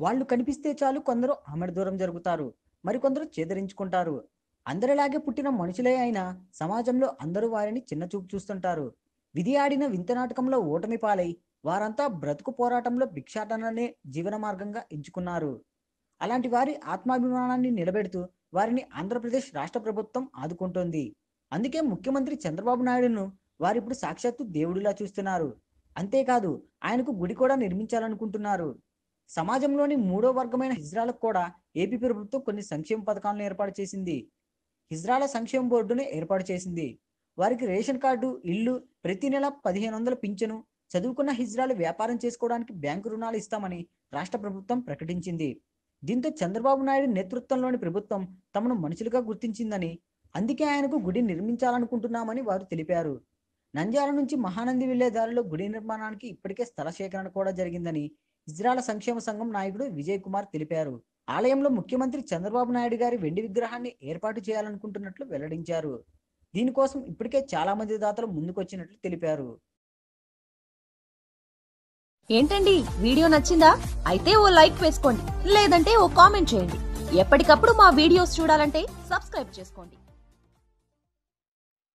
వాళ్ళు కనిపిస్తే చాలు కొందరు ఆమెడ దూరం జరుగుతారు మరికొందరు చేదరించుకుంటారు. అందరిలాగే పుట్టిన మనుషులే అయినా సమాజంలో అందరూ వారిని చిన్న చూపు చూస్తుంటారు. విధి ఆడిన వింత నాటకంలో ఓటమి పాలై వారంతా బ్రతుకు పోరాటంలో భిక్షాటననే జీవన మార్గంగా ఎంచుకున్నారు. అలాంటి వారి ఆత్మాభిమానాన్ని నిలబెడుతూ వారిని ఆంధ్రప్రదేశ్ రాష్ట్ర ప్రభుత్వం ఆదుకుంటోంది. అందుకే ముఖ్యమంత్రి చంద్రబాబు నాయుడును వారిప్పుడు సాక్షాత్తు దేవుడిలా చూస్తున్నారు. అంతేకాదు ఆయనకు గుడి కూడా నిర్మించాలనుకుంటున్నారు. సమాజంలోని మూడో వర్గమైన హిజ్రాలకు కూడా ఏపీ ప్రభుత్వం కొన్ని సంక్షేమ పథకాలను ఏర్పాటు చేసింది. హిజ్రాల సంక్షేమ బోర్డును ఏర్పాటు చేసింది. వారికి రేషన్ కార్డు ఇల్లు ప్రతి నెల పదిహేను వందల పింఛను చదువుకున్న హిజ్రాలు వ్యాపారం చేసుకోవడానికి బ్యాంకు రుణాలు ఇస్తామని రాష్ట్ర ప్రభుత్వం ప్రకటించింది. దీంతో చంద్రబాబు నాయుడు నేతృత్వంలోని ప్రభుత్వం తమను మనుషులుగా గుర్తించిందని అందుకే ఆయనకు గుడి నిర్మించాలనుకుంటున్నామని వారు తెలిపారు. నంద్యాల నుంచి మహానంది వెళ్ళే దారిలో గుడి నిర్మాణానికి ఇప్పటికే స్థల సేకరణ కూడా జరిగిందని ఇజ్రాల సంక్షేమ సంఘం నాయకుడు విజయ్ కుమార్ తెలిపారు. ఆలయంలో ముఖ్యమంత్రి చంద్రబాబు నాయుడు గారి వెండి విగ్రహాన్ని ఏర్పాటు చేయాలనుకుంటున్నట్లు వెల్లడించారు. దీనికోసం ఇప్పటికే చాలా మంది దాతలు ముందుకొచ్చినట్లు తెలిపారు. ఏంటండి? వీడియో నచ్చిందా? అయితే ఓ లైక్ వేసుకోండి. లేదంటే ఓ కామెంట్ చేయండి. ఎప్పటికప్పుడు మా వీడియోస్ చూడాలంటే సబ్స్క్రైబ్ చేసుకోండి.